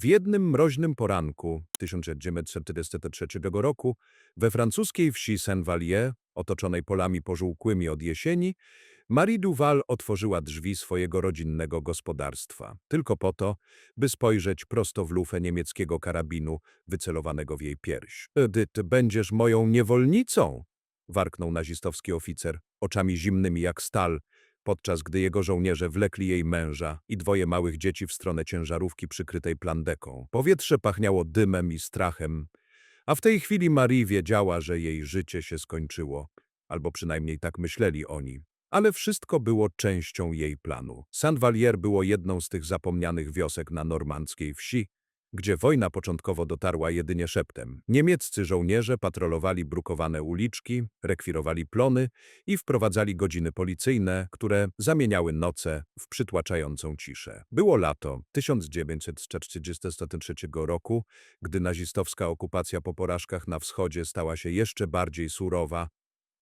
W jednym mroźnym poranku 1943 roku we francuskiej wsi Saint-Vallier, otoczonej polami pożółkłymi od jesieni, Marie Duval otworzyła drzwi swojego rodzinnego gospodarstwa, tylko po to, by spojrzeć prosto w lufę niemieckiego karabinu wycelowanego w jej pierś. Edyt, będziesz moją niewolnicą! warknął nazistowski oficer, oczami zimnymi jak stal, podczas gdy jego żołnierze wlekli jej męża i dwoje małych dzieci w stronę ciężarówki przykrytej plandeką. Powietrze pachniało dymem i strachem, a w tej chwili Marie wiedziała, że jej życie się skończyło, albo przynajmniej tak myśleli oni. Ale wszystko było częścią jej planu. Saint-Vallier było jedną z tych zapomnianych wiosek na normandzkiej wsi, gdzie wojna początkowo dotarła jedynie szeptem. Niemieccy żołnierze patrolowali brukowane uliczki, rekwirowali plony i wprowadzali godziny policyjne, które zamieniały noce w przytłaczającą ciszę. Było lato 1943 roku, gdy nazistowska okupacja po porażkach na wschodzie stała się jeszcze bardziej surowa,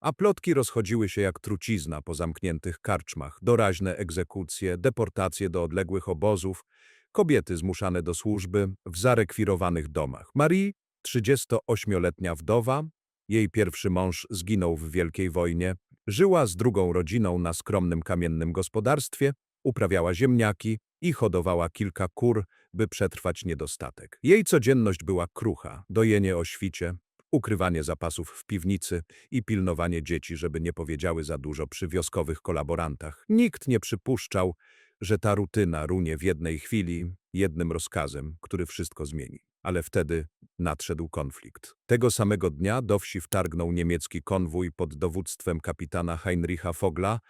a plotki rozchodziły się jak trucizna po zamkniętych karczmach, doraźne egzekucje, deportacje do odległych obozów, kobiety zmuszane do służby w zarekwirowanych domach. Marie, 38-letnia wdowa, jej pierwszy mąż zginął w Wielkiej Wojnie, żyła z drugą rodziną na skromnym kamiennym gospodarstwie, uprawiała ziemniaki i hodowała kilka kur, by przetrwać niedostatek. Jej codzienność była krucha, dojenie o świcie, ukrywanie zapasów w piwnicy i pilnowanie dzieci, żeby nie powiedziały za dużo przy wioskowych kolaborantach. Nikt nie przypuszczał, że ta rutyna runie w jednej chwili jednym rozkazem, który wszystko zmieni. Ale wtedy nadszedł konflikt. Tego samego dnia do wsi wtargnął niemiecki konwój pod dowództwem kapitana Heinricha Fogla,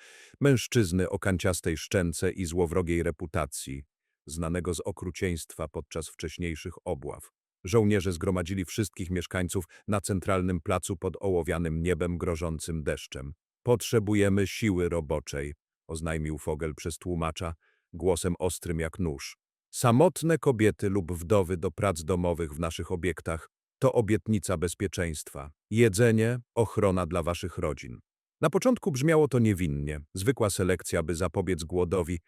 mężczyzny o kanciastej szczęce i złowrogiej reputacji, znanego z okrucieństwa podczas wcześniejszych obław. Żołnierze zgromadzili wszystkich mieszkańców na centralnym placu pod ołowianym niebem grożącym deszczem. Potrzebujemy siły roboczej, oznajmił Fogel przez tłumacza, głosem ostrym jak nóż. Samotne kobiety lub wdowy do prac domowych w naszych obiektach to obietnica bezpieczeństwa, jedzenie, ochrona dla waszych rodzin. Na początku brzmiało to niewinnie, zwykła selekcja, by zapobiec głodowi,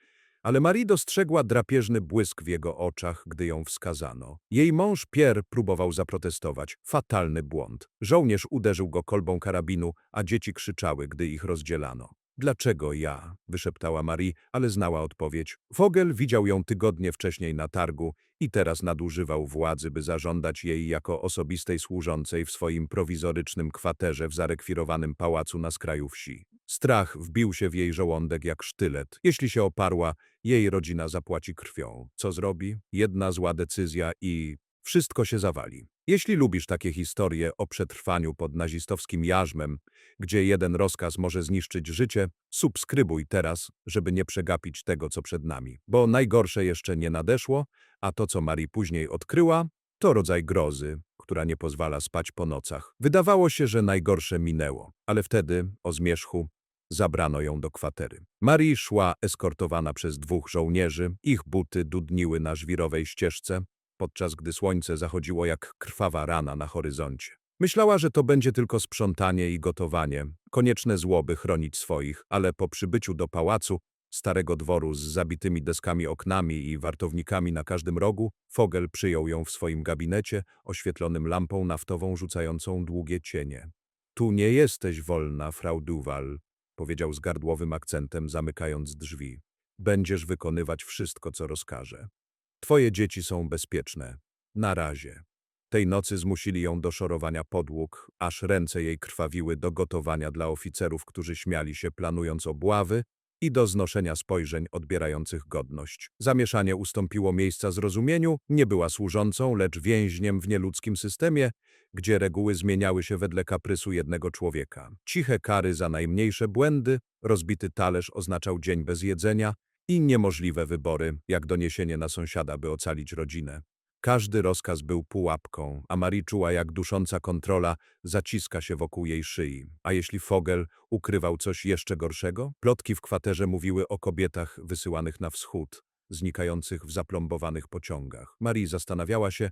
ale Marie dostrzegła drapieżny błysk w jego oczach, gdy ją wskazano. Jej mąż Pierre próbował zaprotestować. Fatalny błąd. Żołnierz uderzył go kolbą karabinu, a dzieci krzyczały, gdy ich rozdzielano. Dlaczego ja? wyszeptała Marie, ale znała odpowiedź. Vogel widział ją tygodnie wcześniej na targu i teraz nadużywał władzy, by zażądać jej jako osobistej służącej w swoim prowizorycznym kwaterze w zarekwirowanym pałacu na skraju wsi. Strach wbił się w jej żołądek jak sztylet. Jeśli się oparła, jej rodzina zapłaci krwią. Co zrobi? Jedna zła decyzja i wszystko się zawali. Jeśli lubisz takie historie o przetrwaniu pod nazistowskim jarzmem, gdzie jeden rozkaz może zniszczyć życie, subskrybuj teraz, żeby nie przegapić tego, co przed nami. Bo najgorsze jeszcze nie nadeszło, a to, co Marii później odkryła, to rodzaj grozy, która nie pozwala spać po nocach. Wydawało się, że najgorsze minęło, ale wtedy, o zmierzchu, zabrano ją do kwatery. Marii szła eskortowana przez dwóch żołnierzy, ich buty dudniły na żwirowej ścieżce, podczas gdy słońce zachodziło jak krwawa rana na horyzoncie. Myślała, że to będzie tylko sprzątanie i gotowanie, konieczne zło, by chronić swoich, ale po przybyciu do pałacu, starego dworu z zabitymi deskami oknami i wartownikami na każdym rogu, Fogel przyjął ją w swoim gabinecie, oświetlonym lampą naftową rzucającą długie cienie. Tu nie jesteś wolna, Frau Duval, powiedział z gardłowym akcentem, zamykając drzwi. Będziesz wykonywać wszystko, co rozkaże. Twoje dzieci są bezpieczne. Na razie. Tej nocy zmusili ją do szorowania podłóg, aż ręce jej krwawiły do gotowania dla oficerów, którzy śmiali się planując obławy i do znoszenia spojrzeń odbierających godność. Zamieszanie ustąpiło miejsca zrozumieniu, nie była służącą, lecz więźniem w nieludzkim systemie, gdzie reguły zmieniały się wedle kaprysu jednego człowieka. Ciche kary za najmniejsze błędy, rozbity talerz oznaczał dzień bez jedzenia, i niemożliwe wybory, jak doniesienie na sąsiada, by ocalić rodzinę. Każdy rozkaz był pułapką, a Marie czuła, jak dusząca kontrola zaciska się wokół jej szyi. A jeśli Fogel ukrywał coś jeszcze gorszego? Plotki w kwaterze mówiły o kobietach wysyłanych na wschód, znikających w zaplombowanych pociągach. Marie zastanawiała się,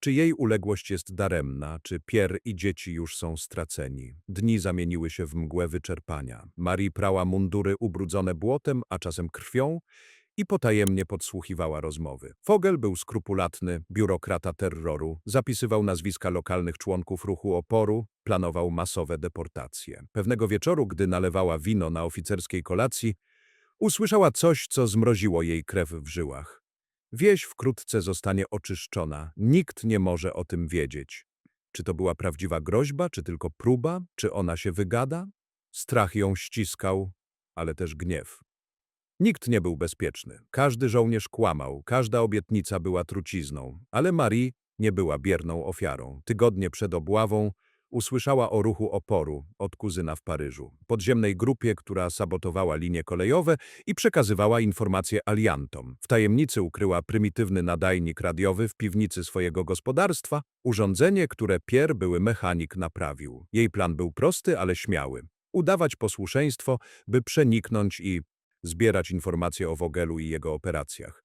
czy jej uległość jest daremna, czy Pierre i dzieci już są straceni? Dni zamieniły się w mgłę wyczerpania. Marie prała mundury ubrudzone błotem, a czasem krwią i potajemnie podsłuchiwała rozmowy. Fogel był skrupulatny, biurokrata terroru, zapisywał nazwiska lokalnych członków ruchu oporu, planował masowe deportacje. Pewnego wieczoru, gdy nalewała wino na oficerskiej kolacji, usłyszała coś, co zmroziło jej krew w żyłach. Wieś wkrótce zostanie oczyszczona, nikt nie może o tym wiedzieć. Czy to była prawdziwa groźba, czy tylko próba, czy ona się wygada? Strach ją ściskał, ale też gniew. Nikt nie był bezpieczny. Każdy żołnierz kłamał, każda obietnica była trucizną, ale Marie nie była bierną ofiarą. Tygodnie przed obławą usłyszała o ruchu oporu od kuzyna w Paryżu, podziemnej grupie, która sabotowała linie kolejowe i przekazywała informacje aliantom. W tajemnicy ukryła prymitywny nadajnik radiowy w piwnicy swojego gospodarstwa, urządzenie, które Pierre, były mechanik, naprawił. Jej plan był prosty, ale śmiały. Udawać posłuszeństwo, by przeniknąć i zbierać informacje o Wogelu i jego operacjach.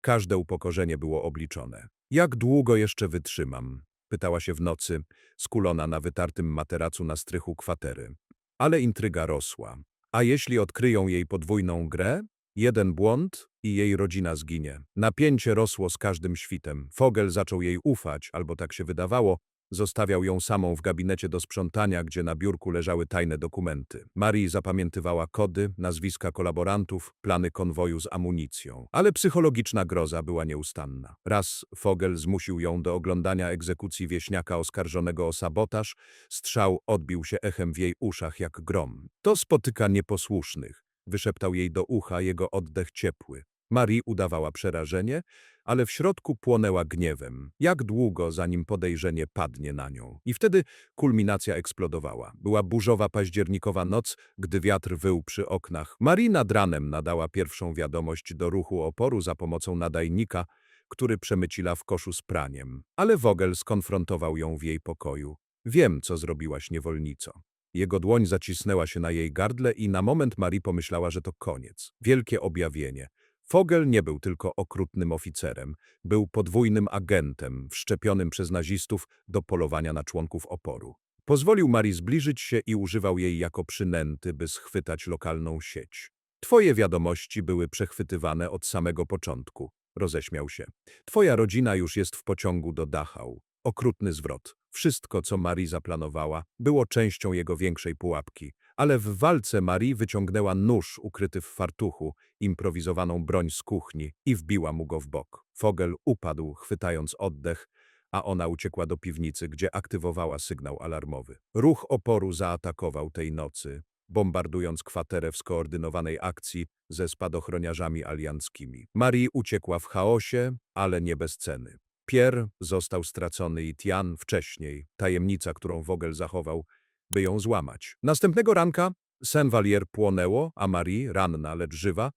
Każde upokorzenie było obliczone. Jak długo jeszcze wytrzymam? Pytała się w nocy, skulona na wytartym materacu na strychu kwatery. Ale intryga rosła. A jeśli odkryją jej podwójną grę? Jeden błąd i jej rodzina zginie. Napięcie rosło z każdym świtem. Fogel zaczął jej ufać, albo tak się wydawało, Zostawiał ją samą w gabinecie do sprzątania, gdzie na biurku leżały tajne dokumenty. Marii zapamiętywała kody, nazwiska kolaborantów, plany konwoju z amunicją. Ale psychologiczna groza była nieustanna. Raz Fogel zmusił ją do oglądania egzekucji wieśniaka oskarżonego o sabotaż. Strzał odbił się echem w jej uszach jak grom. To spotyka nieposłusznych. Wyszeptał jej do ucha jego oddech ciepły. Marie udawała przerażenie, ale w środku płonęła gniewem. Jak długo, zanim podejrzenie padnie na nią? I wtedy kulminacja eksplodowała. Była burzowa październikowa noc, gdy wiatr wył przy oknach. Marie nad ranem nadała pierwszą wiadomość do ruchu oporu za pomocą nadajnika, który przemycila w koszu z praniem. Ale Vogel skonfrontował ją w jej pokoju. Wiem, co zrobiłaś, niewolnico. Jego dłoń zacisnęła się na jej gardle i na moment Marie pomyślała, że to koniec. Wielkie objawienie. Fogel nie był tylko okrutnym oficerem, był podwójnym agentem wszczepionym przez nazistów do polowania na członków oporu. Pozwolił Marii zbliżyć się i używał jej jako przynęty, by schwytać lokalną sieć. Twoje wiadomości były przechwytywane od samego początku, roześmiał się. Twoja rodzina już jest w pociągu do Dachau. Okrutny zwrot. Wszystko, co Marie zaplanowała, było częścią jego większej pułapki. Ale w walce Marie wyciągnęła nóż ukryty w fartuchu, improwizowaną broń z kuchni i wbiła mu go w bok. Fogel upadł, chwytając oddech, a ona uciekła do piwnicy, gdzie aktywowała sygnał alarmowy. Ruch oporu zaatakował tej nocy, bombardując kwaterę w skoordynowanej akcji ze spadochroniarzami alianckimi. Marie uciekła w chaosie, ale nie bez ceny. Pierre został stracony i Tian wcześniej, tajemnica, którą Vogel zachował, by ją złamać. Następnego ranka Saint-Valier płonęło, a Marie, ranna, lecz żywa,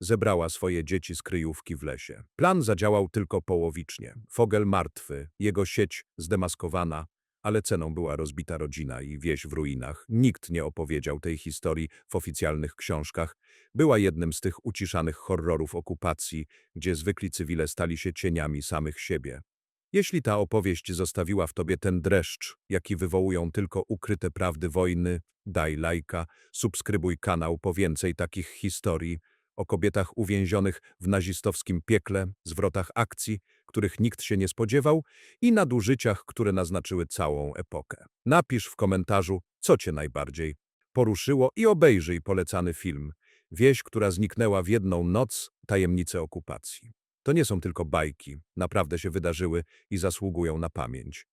zebrała swoje dzieci z kryjówki w lesie. Plan zadziałał tylko połowicznie. Fogel martwy, jego sieć zdemaskowana, ale ceną była rozbita rodzina i wieś w ruinach. Nikt nie opowiedział tej historii w oficjalnych książkach. Była jednym z tych uciszanych horrorów okupacji, gdzie zwykli cywile stali się cieniami samych siebie. Jeśli ta opowieść zostawiła w tobie ten dreszcz, jaki wywołują tylko ukryte prawdy wojny, daj lajka, subskrybuj kanał po więcej takich historii o kobietach uwięzionych w nazistowskim piekle, zwrotach akcji, których nikt się nie spodziewał i nadużyciach, które naznaczyły całą epokę. Napisz w komentarzu, co cię najbardziej poruszyło i obejrzyj polecany film Wieś, która zniknęła w jedną noc, tajemnice okupacji. To nie są tylko bajki, naprawdę się wydarzyły i zasługują na pamięć.